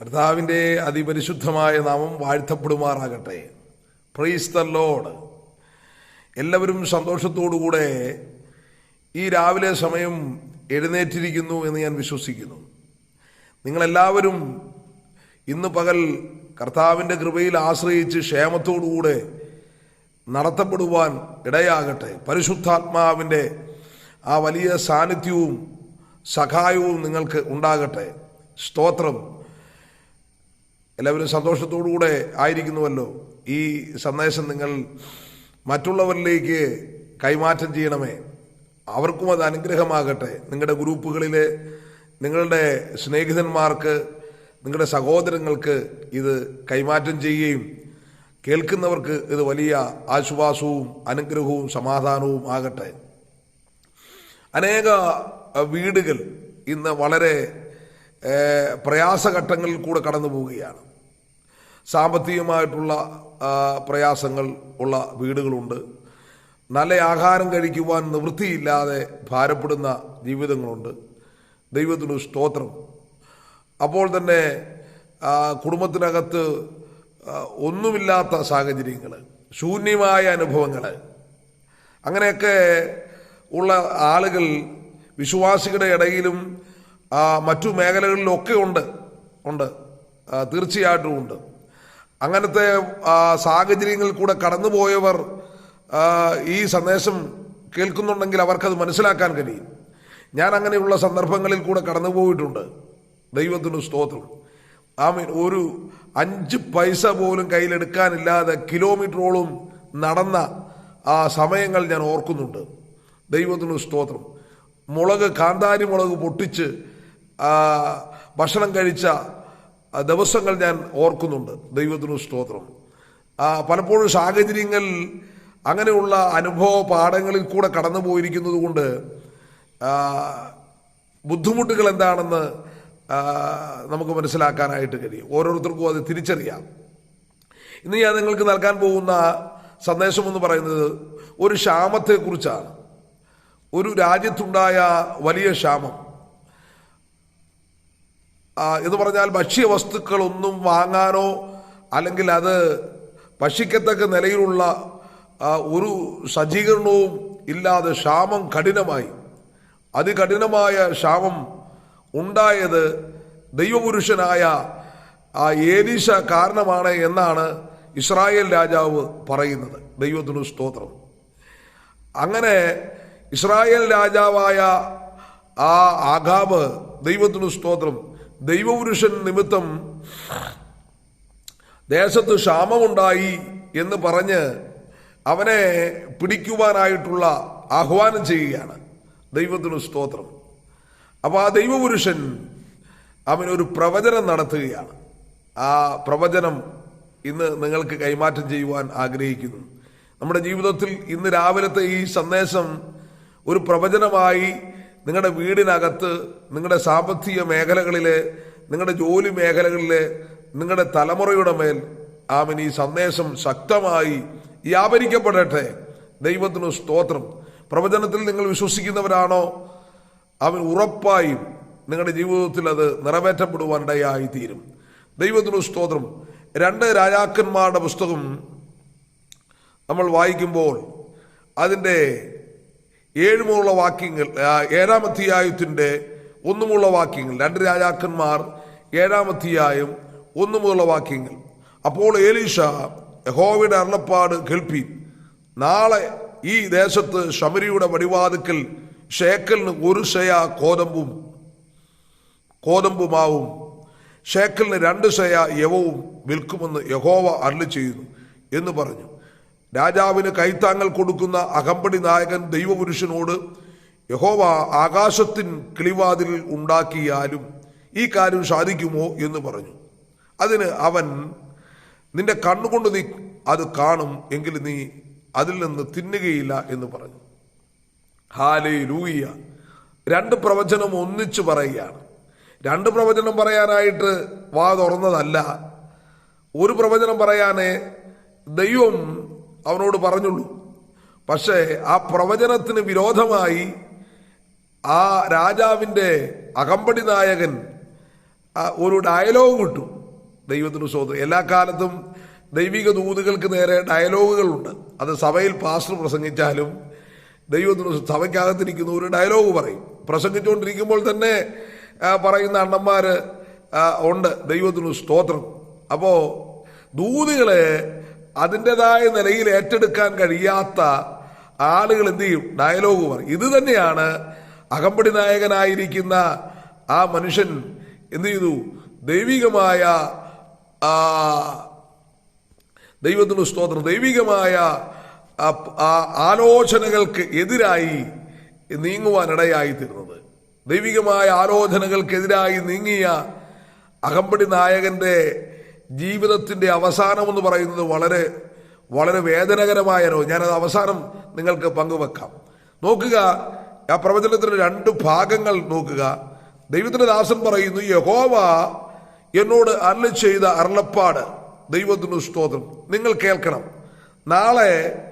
കർത്താവിന്റെ അതിപരിശുദ്ധമായ നാമം വാഴ്ത്തപ്പെടുമാറാകട്ടെ. പ്രൈസ് ദ ലോഡ് എല്ലാവരും സന്തോഷത്തോടുകൂടെ ഈ രാവിലെ സമയം എഴുന്നേറ്റിരിക്കുന്നു എന്ന് ഞാൻ വിശ്വസിക്കുന്നു. നിങ്ങളെല്ലാവരും ഇന്ന് പകൽ കർത്താവിന്റെ കൃപയിൽ ആശ്രയിച്ച് ക്ഷേമത്തോടുകൂടെ നടത്തപ്പെടുവാൻ ഇടയാകട്ടെ. പരിശുദ്ധാത്മാവിന്റെ ആ വലിയ സാന്നിധ്യവും സഹായവും നിങ്ങൾക്ക് ഉണ്ടാകട്ടെ. സ്തോത്രം. എല്ലാവരും സന്തോഷത്തോടുകൂടെ ആയിരിക്കുന്നുവല്ലോ. ഈ സന്ദേശം നിങ്ങൾ മറ്റുള്ളവരിലേക്ക് കൈമാറ്റം ചെയ്യണമേ. അവർക്കും അത് അനുഗ്രഹമാകട്ടെ. നിങ്ങളുടെ ഗ്രൂപ്പുകളിലെ നിങ്ങളുടെ സ്നേഹിതന്മാർക്ക് നിങ്ങളുടെ സഹോദരങ്ങൾക്ക് ഇത് കൈമാറ്റം ചെയ്യുകയും കേൾക്കുന്നവർക്ക് ഇത് വലിയ ആശ്വാസവും അനുഗ്രഹവും സമാധാനവും ആകട്ടെ. അനേക വീടുകൾ ഇന്ന് വളരെ പ്രയാസഘട്ടങ്ങളിൽ കൂടെ കടന്നു പോവുകയാണ് സാമ്പത്തികമായിട്ടുള്ള പ്രയാസങ്ങൾ ഉള്ള വീടുകളുണ്ട്. നല്ല ആഹാരം കഴിക്കുവാൻ നിവൃത്തിയില്ലാതെ ഭാരപ്പെടുന്ന ജീവിതങ്ങളുണ്ട്. ദൈവത്തിന് സ്തോത്രം. അപ്പോൾ തന്നെ കുടുംബത്തിനകത്ത് ഒന്നുമില്ലാത്ത സാഹചര്യങ്ങൾ ശൂന്യമായ അനുഭവങ്ങൾ. അങ്ങനെയൊക്കെ ഉള്ള ആളുകൾ വിശ്വാസികളുടെ ഇടയിലും മറ്റു മേഖലകളിലൊക്കെ ഉണ്ട് ഉണ്ട്. തീർച്ചയായിട്ടും ഉണ്ട്. അങ്ങനത്തെ സാഹചര്യങ്ങളിൽ കൂടെ കടന്നുപോയവർ ഈ സന്ദേശം കേൾക്കുന്നുണ്ടെങ്കിൽ അവർക്കത് മനസ്സിലാക്കാൻ കഴിയും. ഞാൻ അങ്ങനെയുള്ള സന്ദർഭങ്ങളിൽ കൂടെ കടന്നുപോയിട്ടുണ്ട്. ദൈവത്തിന് സ്തോത്രം. ആമീൻ. ഒരു അഞ്ച് പൈസ പോലും കയ്യിലെടുക്കാനില്ലാതെ കിലോമീറ്ററോളം നടന്ന ആ സമയങ്ങൾ ഞാൻ ഓർക്കുന്നുണ്ട്. ദൈവത്തിന് സ്തോത്രം. മുളക് കാന്താരി മുളക് പൊട്ടിച്ച് ഭക്ഷണം കഴിച്ച ദിവസങ്ങൾ ഞാൻ ഓർക്കുന്നുണ്ട്. ദൈവത്തിന് സ്തോത്രം. പലപ്പോഴും സാഹചര്യങ്ങൾ അങ്ങനെയുള്ള അനുഭവ പാഠങ്ങളിൽ കൂടെ കടന്നു പോയിരിക്കുന്നത് കൊണ്ട് ബുദ്ധിമുട്ടുകൾ എന്താണെന്ന് നമുക്ക് മനസ്സിലാക്കാനായിട്ട് കഴിയും. ഓരോരുത്തർക്കും അത് തിരിച്ചറിയാം. ഇന്ന് ഞാൻ നിങ്ങൾക്ക് നൽകാൻ പോകുന്ന സന്ദേശം എന്ന് പറയുന്നത് ഒരു ക്ഷാമത്തെക്കുറിച്ചാണ്. ഒരു രാജ്യത്തുണ്ടായ വലിയ ക്ഷാമം. എന്ന് പറഞ്ഞാൽ ഭക്ഷ്യവസ്തുക്കളൊന്നും വാങ്ങാനോ അല്ലെങ്കിൽ അത് ഭക്ഷിക്കത്തക്ക നിലയിലുള്ള ഒരു സജ്ജീകരണവും ഇല്ലാതെ ക്ഷാമം കഠിനമായി. അതികഠിനമായ ക്ഷാമം ഉണ്ടായത് ദൈവപുരുഷനായ ആ ഏലീശ കാരണമാണ് എന്നാണ് ഇസ്രായേൽ രാജാവ് പറയുന്നത്. ദൈവത്തിനു സ്തോത്രം. അങ്ങനെ ഇസ്രായേൽ രാജാവായ ആ ആഘാബ് ദൈവത്തിനു സ്തോത്രം. ദൈവപുരുഷൻ നിമിത്തം ദേശത്ത് ക്ഷാമമുണ്ടായി എന്ന് പറഞ്ഞ് അവനെ പിടിക്കുവാനായിട്ടുള്ള ആഹ്വാനം ചെയ്യുകയാണ്. ദൈവത്തിന് സ്തോത്രം. അപ്പോൾ ആ ദൈവപുരുഷൻ അവനൊരു പ്രവചനം നടത്തുകയാണ്. ആ പ്രവചനം ഇന്ന് നിങ്ങൾക്ക് കൈമാറ്റം ചെയ്യുവാൻ ആഗ്രഹിക്കുന്നു. നമ്മുടെ ജീവിതത്തിൽ ഇന്ന് രാവിലത്തെ ഈ സന്ദേശം ഒരു പ്രവചനമായി നിങ്ങളുടെ വീടിനകത്ത് നിങ്ങളുടെ സാമ്പത്തിക മേഖലകളിലെ നിങ്ങളുടെ ജോലി മേഖലകളിലെ നിങ്ങളുടെ തലമുറയുടെ മേൽ ആമൻ ഈ സന്ദേശം ശക്തമായി വ്യാപരിക്കപ്പെടട്ടെ ദൈവത്തിന് സ്തോത്രം. പ്രവചനത്തിൽ നിങ്ങൾ വിശ്വസിക്കുന്നവരാണോ? അവൻ ഉറപ്പായും നിങ്ങളുടെ ജീവിതത്തിൽ അത് നിറവേറ്റപ്പെടുവാനിടയായി തീരും ദൈവത്തിന് സ്തോത്രം. രണ്ട് രാജാക്കന്മാരുടെ പുസ്തകം നമ്മൾ വായിക്കുമ്പോൾ അതിന്റെ ഏഴുമുള്ള വാക്യങ്ങൾ ഏഴാമധ്യായത്തിന്റെ ഒന്നുമുള്ള വാക്യങ്ങൾ. രണ്ട് രാജാക്കന്മാർ ഏഴാം അധ്യായം ഒന്നുമുള്ള വാക്യങ്ങൾ. അപ്പോൾ ഏലീഷ യഹോവയുടെ അരുളപ്പാട് കേൾപ്പി. നാളെ ഈ ദേശത്ത് ശമരിയുടെ വടിവാതുക്കൽ ഷേക്കലിന് ഒരു ശയ കോതമ്പും കോതമ്പുമാവും. ഷേക്കലിന് രണ്ട് ശയ യവവും വിൽക്കുമെന്ന് യഹോവ അരുളി ചെയ്യുന്നു എന്ന് പറഞ്ഞു. രാജാവിന് കൈത്താങ്ങൽ കൊടുക്കുന്ന അകമ്പടി നായകൻ ദൈവപുരുഷനോട് യഹോവ ആകാശത്തിൻ കിളിവാതിൽ ഉണ്ടാക്കിയാലും ഈ കാര്യം സാധിക്കുമോ? എന്ന് പറഞ്ഞു. അതിന് അവൻ നിന്റെ കണ്ണുകൊണ്ട് നീ അത് കാണും എങ്കിൽ നീ അതിൽ നിന്ന് തിന്നുകയില്ല എന്ന് പറഞ്ഞു. ഹാലേ ലൂയ രണ്ട് പ്രവചനം ഒന്നിച്ചു പറയുകയാണ്. രണ്ട് പ്രവചനം പറയാനായിട്ട് വാ തുറന്നതല്ല. ഒരു പ്രവചനം പറയാനേ ദൈവം അവനോട് പറഞ്ഞുള്ളൂ. പക്ഷേ ആ പ്രവചനത്തിന് വിരോധമായി ആ രാജാവിന്റെ അകമ്പടി നായകൻ ഒരു ഡയലോഗ് കിട്ടും ദൈവത്തിന് സ്വന്തം എല്ലാ കാലത്തും ദൈവിക ദൂതുകൾക്ക് നേരെ ഡയലോഗുകളുണ്ട്. അത് സഭയിൽ പാസ്റ്റർ പ്രസംഗിച്ചാലും ദൈവത്തിന് സഭയ്ക്കകത്തിരിക്കുന്ന ഒരു ഡയലോഗ് പറയും. പ്രസംഗിച്ചുകൊണ്ടിരിക്കുമ്പോൾ തന്നെ പറയുന്ന അണ്ണന്മാർ ഉണ്ട്. ദൈവത്തിന് സ്തോത്രം. അപ്പോൾ ദൂതുകളെ അതിന്റെതായ നിലയിൽ ഏറ്റെടുക്കാൻ കഴിയാത്ത ആളുകൾ എന്ത് ചെയ്യും? ഡയലോഗ് പറയും. ഇത് തന്നെയാണ് അകമ്പടി നായകനായിരിക്കുന്ന ആ മനുഷ്യൻ എന്ത് ചെയ്തു? ദൈവികമായ ദൈവത്തിന് സ്തോത്രം. ദൈവികമായ ആലോചനകൾക്ക് എതിരായി നീങ്ങുവാനിടയായി തീർന്നത്. ദൈവികമായ ആലോചനകൾക്കെതിരായി നീങ്ങിയ അകമ്പടി നായകന്റെ ജീവിതത്തിന്റെ അവസാനം എന്ന് പറയുന്നത് വളരെ വളരെ വേദനകരമായ അനുഭവം ഞാനത് അവസാനം നിങ്ങൾക്ക് പങ്കുവെക്കാം. നോക്കുക ആ പ്രവചനത്തിന്റെ രണ്ട് ഭാഗങ്ങൾ നോക്കുക. ദൈവത്തിന്റെ ദാസൻ പറയുന്നു യഹോവ എന്നോട് അല്ല ചെയ്ത അരുളപ്പാട് ദൈവത്തിന് സ്തോത്രം. നിങ്ങൾ കേൾക്കണം. നാളെ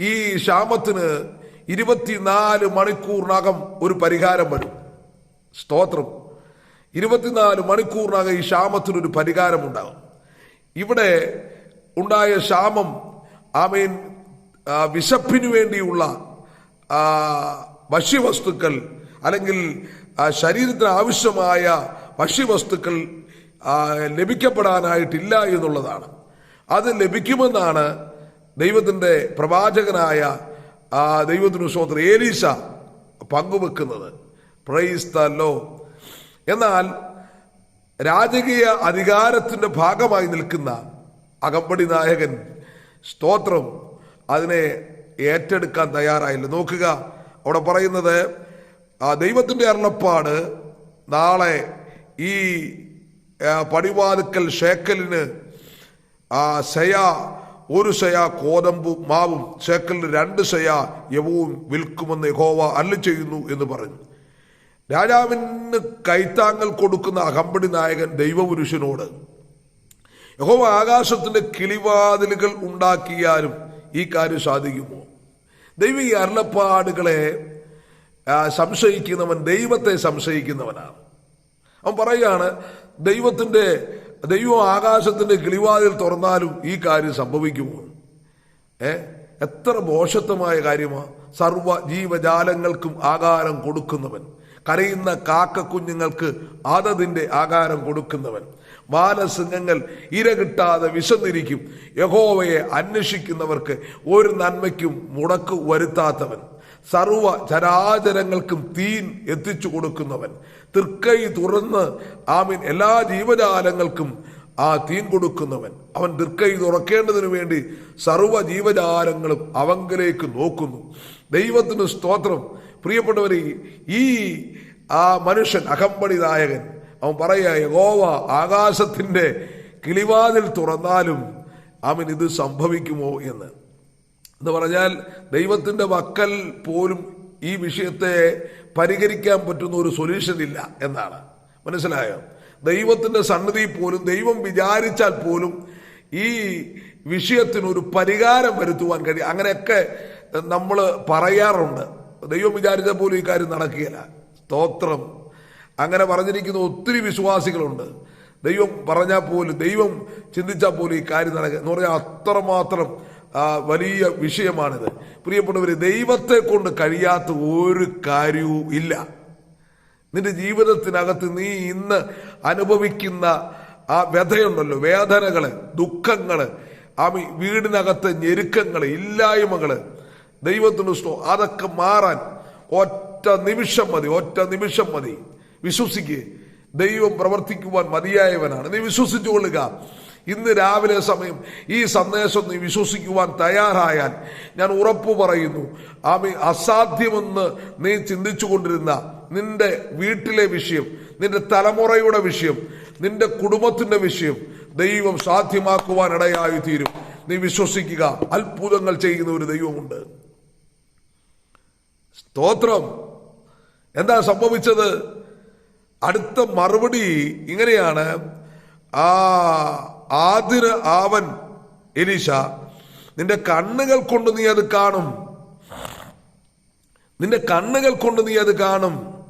ഈ ക്ഷാമത്തിന് ഇരുപത്തിനാല് മണിക്കൂറിനകം ഒരു പരിഹാരം വരും. സ്തോത്രം. ഇരുപത്തിനാല് മണിക്കൂറിനകം ഈ ക്ഷാമത്തിനൊരു പരിഹാരമുണ്ടാകും ഇവിടെ ഉണ്ടായ ക്ഷാമം ആമീൻ വിശപ്പിനു വേണ്ടിയുള്ള ഭക്ഷ്യവസ്തുക്കൾ അല്ലെങ്കിൽ ശരീരത്തിന് ആവശ്യമായ ഭക്ഷ്യവസ്തുക്കൾ ലഭിക്കപ്പെടാനായിട്ടില്ല എന്നുള്ളതാണ്. അത് ലഭിക്കുമെന്നാണ് ദൈവത്തിന്റെ പ്രവാചകനായ ദൈവത്തിന് സ്വോത്രം ഏലീശ പങ്കുവെക്കുന്നത്. പ്രൈസ് ദ ലോ എന്നാൽ രാജകീയ അധികാരത്തിന്റെ ഭാഗമായി നിൽക്കുന്ന അകമ്പടി നായകൻ സ്തോത്രം അതിനെ ഏറ്റെടുക്കാൻ തയ്യാറായില്ല. നോക്കുക അവിടെ പറയുന്നത് ദൈവത്തിന്റെ അരുളപ്പാട് നാളെ ഈ പടിവാതുക്കൽ ഷേക്കലിന് ആ ശയ ഒരു ശയ കോതമ്പും മാവും ഷേക്കലിന് രണ്ട് ശയ യവവും വിൽക്കുമെന്ന് യഹോവ അല്ല ചെയ്യുന്നു എന്ന് പറഞ്ഞു. രാജാവിന് കൈത്താങ്ങൽ കൊടുക്കുന്ന അകമ്പടി നായകൻ ദൈവപുരുഷനോട് യഹോവ ആകാശത്തിന്റെ കിളിവാതിലുകൾ ഉണ്ടാക്കിയാലും ഈ കാര്യം സാധിക്കുമോ? ദൈവിക അരുളപ്പാടുകളെ സംശയിക്കുന്നവൻ ദൈവത്തെ സംശയിക്കുന്നവനാണ്. അവൻ പറയുകയാണ് ദൈവത്തിന്റെ ദൈവം ആകാശത്തിന്റെ കിളിവാതിൽ തുറന്നാലും ഈ കാര്യം സംഭവിക്കുമോ? ഏ? എത്ര മോശത്വമായ കാര്യമാണ് സർവ ജീവജാലങ്ങൾക്കും ആകാരം കൊടുക്കുന്നവൻ. കരയുന്ന കാക്ക കുഞ്ഞുങ്ങൾക്ക് അതതിന്റെ ആകാരം കൊടുക്കുന്നവൻ. മാനസിംഹങ്ങൾ ഇര കിട്ടാതെ വിശന്നിരിക്കും. യഹോവയെ അന്വേഷിക്കുന്നവർക്ക് ഒരു നന്മയ്ക്കും മുടക്ക് വരുത്താത്തവൻ. സർവ ചരാചരങ്ങൾക്കും തീൻ എത്തിച്ചു കൊടുക്കുന്നവൻ. തൃക്കൈ തുറന്ന് ആമീൻ എല്ലാ ജീവജാലങ്ങൾക്കും ആ തീൻ കൊടുക്കുന്നവൻ. അവൻ തൃക്കൈ തുറക്കേണ്ടതിനു വേണ്ടി സർവ ജീവജാലങ്ങളും അവങ്കിലേക്ക് നോക്കുന്നു. ദൈവത്തിന് സ്തോത്രം. പ്രിയപ്പെട്ടവരെ ഈ ആ മനുഷ്യൻ അകമ്പടി നായകൻ അവൻ പറയുക യഹോവ ആകാശത്തിന്റെ കിളിവാതിൽ തുറന്നാലും അവൻ ഇത് സംഭവിക്കുമോ എന്ന്. എന്ന് പറഞ്ഞാൽ ദൈവത്തിന്റെ വക്കൽ പോലും ഈ വിഷയത്തെ പരിഹരിക്കാൻ പറ്റുന്ന ഒരു സൊല്യൂഷൻ ഇല്ല എന്നാണ്. മനസ്സിലായോ? ദൈവത്തിന്റെ സന്നിധി പോലും ദൈവം വിചാരിച്ചാൽ പോലും ഈ വിഷയത്തിനൊരു പരിഹാരം വരുത്തുവാൻ കഴിയും. അങ്ങനെയൊക്കെ നമ്മൾ പറയാറുണ്ട്. ദൈവം വിചാരിച്ച പോലും ഈ കാര്യം നടക്കുകയില്ല. സ്തോത്രം. അങ്ങനെ പറഞ്ഞിരിക്കുന്ന ഒത്തിരി വിശ്വാസികളുണ്ട്. ദൈവം പറഞ്ഞാൽ പോലും ദൈവം ചിന്തിച്ചാൽ പോലും ഈ കാര്യം നടക്കുക എന്ന് പറഞ്ഞാൽ അത്രമാത്രം വലിയ വിഷയമാണിത്. പ്രിയപ്പെട്ടവർ ദൈവത്തെ കൊണ്ട് കഴിയാത്ത ഒരു കാര്യവും ഇല്ല. നിന്റെ ജീവിതത്തിനകത്ത് നീ ഇന്ന് അനുഭവിക്കുന്ന ആ വ്യഥയുണ്ടല്ലോ. വേദനകൾ ദുഃഖങ്ങൾ ആ വീടിനകത്തെ ഞെരുക്കങ്ങൾ ഇല്ലായ്മകൾ ദൈവത്തിന് സ്തോ അതൊക്കെ മാറാൻ ഒറ്റ നിമിഷം മതി ഒറ്റ നിമിഷം മതി. വിശ്വസിക്കുക ദൈവം പ്രവർത്തിക്കുവാൻ മതിയായവനാണ്. നീ വിശ്വസിച്ചു കൊള്ളുക. ഇന്ന് രാവിലെ സമയം ഈ സന്ദേശം നീ വിശ്വസിക്കുവാൻ തയ്യാറായാൽ ഞാൻ ഉറപ്പു പറയുന്നു. ആമി അസാധ്യമെന്ന് നീ ചിന്തിച്ചു കൊണ്ടിരുന്ന നിന്റെ വീട്ടിലെ വിഷയം നിന്റെ തലമുറയുടെ വിഷയം നിന്റെ കുടുംബത്തിന്റെ വിഷയം ദൈവം സാധ്യമാക്കുവാൻ ഇടയായി തീരും നീ വിശ്വസിക്കുക. അത്ഭുതങ്ങൾ ചെയ്യുന്ന ഒരു ദൈവമുണ്ട്. സ്തോത്രം. എന്താ സംഭവിച്ചത്? അടുത്ത മറുപടി ഇങ്ങനെയാണ്. ആ ആതിര് ആവൻ എലീശ നിന്റെ കണ്ണുകൾ കൊണ്ട് നീ അത് കാണും. നിന്റെ കണ്ണുകൾ കൊണ്ട് നീ അത് കാണും.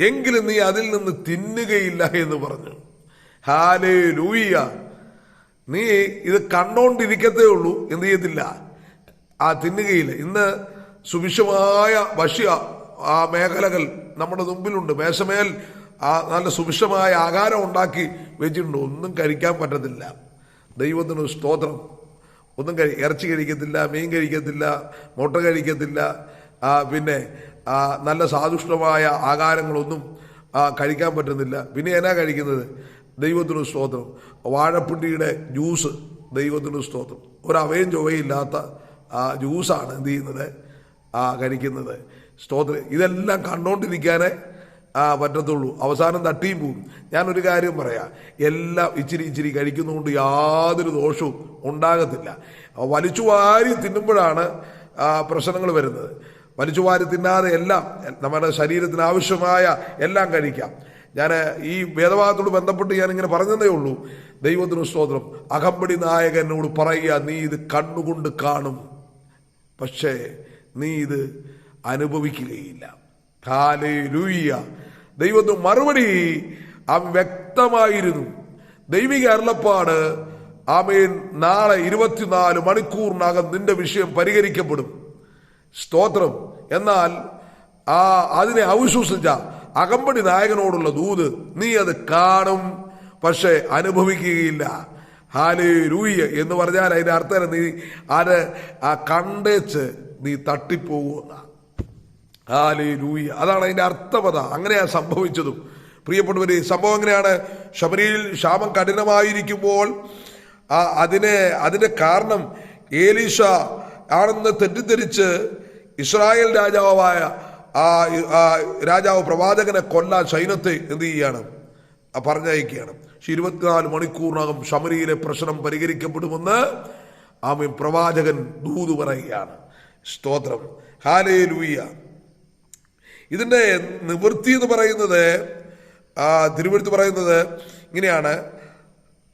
എങ്കിലും നീ അതിൽ നിന്ന് തിന്നുകയില്ല എന്ന് പറഞ്ഞു. ഹാലേ ലൂയ നീ ഇത് കണ്ടോണ്ടിരിക്കത്തേ ഉള്ളൂ എന്ത് ചെയ്യത്തില്ല. ആ തിന്നുകയില്ല. ഇന്ന് സുഭിക്ഷമായ ഭക്ഷ്യ ആ മേഖലകൾ നമ്മുടെ മുമ്പിലുണ്ട്. മേശമേൽ ആ നല്ല സുഭിക്ഷമായ ആഹാരം ഉണ്ടാക്കി വെച്ചിട്ടുണ്ട്. ഒന്നും കഴിക്കാൻ പറ്റത്തില്ല. ദൈവത്തിന് സ്തോത്രം. ഒന്നും കഴി ഇറച്ചി കഴിക്കത്തില്ല മീൻ കഴിക്കത്തില്ല മുട്ട കഴിക്കത്തില്ല. പിന്നെ നല്ല സാദുഷ്ടമായ ആഹാരങ്ങളൊന്നും ആ, കഴിക്കാൻ പറ്റുന്നില്ല. പിന്നെ എന്നാ കഴിക്കുന്നത്? ദൈവത്തിന് സ്തോത്രം. വാഴപ്പിണ്ടിയുടെ ജ്യൂസ് ദൈവത്തിന് സ്തോത്രം. ഒരവയും ചൊവയില്ലാത്ത ജ്യൂസാണ് എന്ത് ചെയ്യുന്നത്? ആ കഴിക്കുന്നത് സ്തോത്രം. ഇതെല്ലാം കണ്ടോണ്ടിരിക്കാനേ ആ പറ്റത്തുള്ളൂ. അവസാനം തട്ടിയും പോകും ഞാനൊരു കാര്യം പറയാം. എല്ലാം ഇച്ചിരി ഇച്ചിരി കഴിക്കുന്നതുകൊണ്ട് യാതൊരു ദോഷവും ഉണ്ടാകത്തില്ല. വലിച്ചു വാരി തിന്നുമ്പോഴാണ് പ്രശ്നങ്ങൾ വരുന്നത്. വലിച്ചു വാരി തിന്നാതെ എല്ലാം നമ്മുടെ ശരീരത്തിന് ആവശ്യമായ എല്ലാം കഴിക്കാം. ഞാൻ ഈ വേദഭാഗത്തോട് ബന്ധപ്പെട്ട് ഞാൻ ഇങ്ങനെ പറഞ്ഞതേ ഉള്ളൂ. ദൈവത്തിന് സ്തോത്രം. അകമ്പടി നായകനോട് പറയുക നീ ഇത് കണ്ണുകൊണ്ട് കാണും. പക്ഷേ നീ ഇത് അനുഭവിക്കുകയില്ല. ഹാലേലൂയ്യ ദൈവത്തിന് മറുപടി അവൻ വ്യക്തമായിരുന്നു. ദൈവിക അരുളപ്പാട് ആമേൻ നാളെ ഇരുപത്തിനാല് മണിക്കൂറിനകം നിന്റെ വിഷയം പരിഹരിക്കപ്പെടും. സ്തോത്രം. എന്നാൽ ആ അതിനെ അവിശ്വസിച്ച അകമ്പടി നായകനോടുള്ള ദൂത് നീ അത് കാണും പക്ഷെ അനുഭവിക്കുകയില്ല. ഹാലേ രൂയ്യ എന്ന് പറഞ്ഞാൽ അതിന്റെ അർത്ഥം നീ അത് കണ്ടേച്ച് നീ തട്ടിപ്പോകുന്ന ആലേ ലൂയി അതാണ് അതിന്റെ അർത്ഥപത അങ്ങനെയാ സംഭവിച്ചതും. പ്രിയപ്പെട്ടവര് സംഭവം എങ്ങനെയാണ്? ശബരിയിൽ ക്ഷാമം കഠിനമായിരിക്കുമ്പോൾ ആ അതിനെ അതിന്റെ കാരണം ഏലീഷ ആണെന്ന് തെറ്റിദ്ധരിച്ച് ഇസ്രായേൽ രാജാവായ ആ രാജാവ് പ്രവാചകനെ കൊല്ലാൻ സൈന്യത്തെ എന്ത് ചെയ്യാണ്? പറഞ്ഞയക്കുകയാണ്. പക്ഷെ ഇരുപത്തിനാല് മണിക്കൂറിനകം ശമരിയിലെ പ്രശ്നം പരിഹരിക്കപ്പെടുമെന്ന് ആമീൻ പ്രവാചകൻ ദൂത് പറയുകയാണ്. സ്തോത്രം. ഹാലേ ലൂയ ഇതിന്റെ നിവൃത്തി എന്ന് പറയുന്നത് തിരുവഴുത്ത് പറയുന്നത് ഇങ്ങനെയാണ്.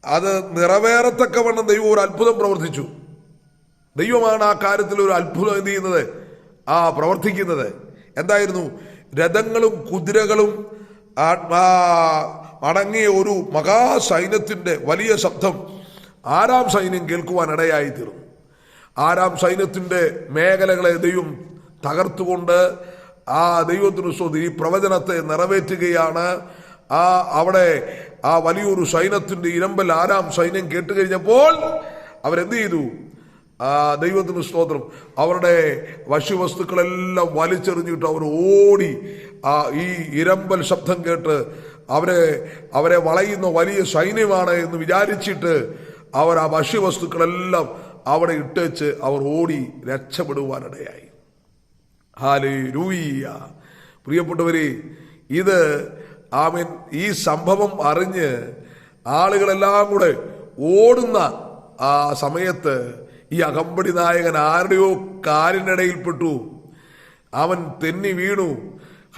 അത് നിറവേറത്തക്കവണ്ണം ദൈവം ഒരു അത്ഭുതം പ്രവർത്തിച്ചു. ദൈവമാണ് ആ കാര്യത്തിൽ ഒരു അത്ഭുതം എന്ത് ചെയ്യുന്നത്? ആ പ്രവർത്തിക്കുന്നത്. എന്തായിരുന്നു? രഥങ്ങളും കുതിരകളും അടങ്ങിയ ഒരു മഹാസൈന്യത്തിന്റെ വലിയ ശബ്ദം ആരാം സൈന്യം കേൾക്കുവാൻ ഇടയായി തീർന്നു ആരാം സൈന്യത്തിന്റെ മേഖലകളെ ദൈവം തകർത്തുകൊണ്ട് ആ ദൈവത്തിന് സ്വതി ഈ പ്രവചനത്തെ നിറവേറ്റുകയാണ്. ആ അവിടെ ആ വലിയൊരു സൈന്യത്തിന്റെ ഇരമ്പൽ ആരാം സൈന്യം കേട്ടുകഴിഞ്ഞപ്പോൾ അവരെന്ത് ചെയ്തു? ആ ദൈവത്തിന് സ്തോത്രം. അവരുടെ ഭക്ഷ്യവസ്തുക്കളെല്ലാം വലിച്ചെറിഞ്ഞിട്ട് അവർ ഓടി ആ ഈ ഇരമ്പൽ ശബ്ദം കേട്ട് അവരെ അവരെ വളയുന്ന വലിയ സൈന്യമാണ് എന്ന് വിചാരിച്ചിട്ട് അവർ ആ ഭക്ഷ്യവസ്തുക്കളെല്ലാം അവിടെ ഇട്ടേച്ച് അവർ ഓടി രക്ഷപ്പെടുവാനിടയായി. ഹാലേ രൂയ്യ പ്രിയപ്പെട്ടവരെ ഇത് ആമൻ ഈ സംഭവം അറിഞ്ഞ് ആളുകളെല്ലാം കൂടെ ഓടുന്ന ആ സമയത്ത് ഈ അകമ്പടി നായകൻ ആരുടെയോ കാലിനിടയിൽപ്പെട്ടു. അവൻ തെന്നി വീണു.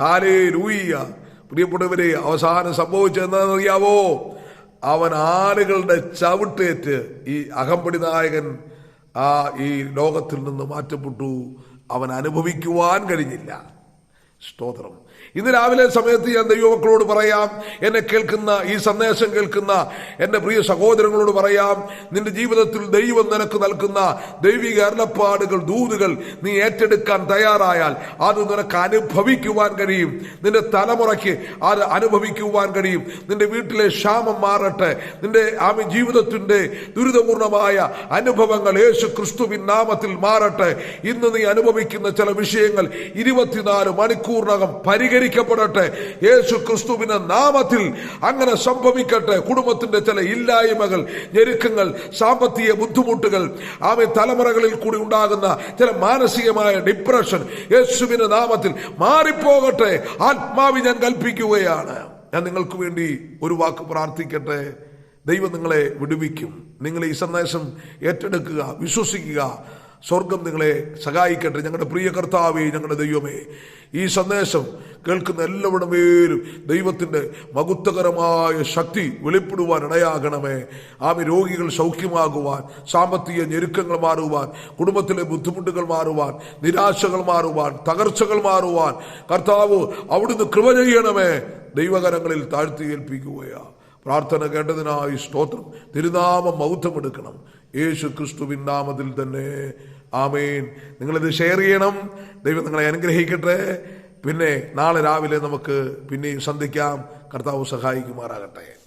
ഹാലേ രൂയ്യ പ്രിയപ്പെട്ടവരെ അവസാനം സംഭവിച്ചതെന്നറിയാവോ അവൻ ആളുകളുടെ ചവിട്ടേറ്റ് ഈ അകമ്പടി നായകൻ ആ ഈ ലോകത്തിൽ നിന്ന് മാറ്റപ്പെട്ടു. അവൻ അനുഭവിക്കുവാൻ കഴിഞ്ഞില്ല. സ്തോത്രം. ഇന്ന് രാവിലെ സമയത്ത് ഞാൻ ദൈവമക്കളോട് പറയാം എന്നെ കേൾക്കുന്ന ഈ സന്ദേശം കേൾക്കുന്ന എന്റെ പ്രിയ സഹോദരങ്ങളോട് പറയാം നിന്റെ ജീവിതത്തിൽ ദൈവം നിനക്ക് നൽകുന്ന ദൈവിക അരുളപ്പാടുകൾ ദൂതുകൾ നീ ഏറ്റെടുക്കാൻ തയ്യാറായാൽ അത് നിനക്ക് അനുഭവിക്കുവാൻ കഴിയും. നിന്റെ തലമുറയ്ക്ക് അത് അനുഭവിക്കുവാൻ കഴിയും. നിന്റെ വീട്ടിലെ ക്ഷാമം മാറട്ടെ. നിന്റെ ആമി ജീവിതത്തിന്റെ ദുരിതപൂർണമായ അനുഭവങ്ങൾ യേശു ക്രിസ്തുവിൻ നാമത്തിൽ മാറട്ടെ. ഇന്ന് നീ അനുഭവിക്കുന്ന ചില വിഷയങ്ങൾ ഇരുപത്തിനാല് മണിക്കൂറിനകം പരിഹരിക്കപ്പെടട്ടെ യേശു ക്രിസ്തുവിന്റെ നാമത്തിൽ അങ്ങനെ സംഭവിക്കട്ടെ. കുടുംബത്തിന്റെ ചില ഇല്ലായ്മകൾ ഞെരുക്കങ്ങൾ സാമ്പത്തിക ബുദ്ധിമുട്ടുകൾ ആമെ തലമുറകളിൽ കൂടി ഉണ്ടാകുന്ന ചില മാനസികമായ ഡിപ്രഷൻ യേശുവിന്റെ നാമത്തിൽ മാറിപ്പോകട്ടെ. ആത്മാവി ഞാൻ കൽപ്പിക്കുകയാണ്. ഞാൻ നിങ്ങൾക്ക് വേണ്ടി ഒരു വാക്ക് പ്രാർത്ഥിക്കട്ടെ. ദൈവം നിങ്ങളെ വിടുവിക്കും. നിങ്ങൾ ഈ സന്ദേശം ഏറ്റെടുക്കുക വിശ്വസിക്കുക. സ്വർഗം നിങ്ങളെ സഹായിക്കട്ടെ. ഞങ്ങളുടെ പ്രിയ കർത്താവേ ഞങ്ങളുടെ ദൈവമേ. ഈ സന്ദേശം കേൾക്കുന്ന എല്ലാവരുടെ പേരും ദൈവത്തിന്റെ മകുത്തകരമായ ശക്തി വെളിപ്പെടുവാൻ ഇടയാകണമേ. ആമി രോഗികൾ സൗഖ്യമാകുവാൻ സാമ്പത്തിക ഞെരുക്കങ്ങൾ മാറുവാൻ കുടുംബത്തിലെ ബുദ്ധിമുട്ടുകൾ മാറുവാൻ നിരാശകൾ മാറുവാൻ തകർച്ചകൾ മാറുവാൻ കർത്താവ് അവിടുന്ന് കൃപ ചെയ്യണമേ. ദൈവകരങ്ങളിൽ താഴ്ത്തി ഏൽപ്പിക്കുകയാ പ്രാർത്ഥന കേട്ടതിനായി സ്തോത്രം. തിരുനാമം മൗത്തമെടുക്കണം യേശു ക്രിസ്തുവിൻ നാമത്തിൽ തന്നെ. ആമേൻ. നിങ്ങളിത് ഷെയർ ചെയ്യണം. ദൈവം നിങ്ങളെ അനുഗ്രഹിക്കട്ടെ. പിന്നെ നാളെ രാവിലെ നമുക്ക് പിന്നെയും സന്ധിക്കാം. കർത്താവ് സഹായിക്കുമാറാകട്ടെ.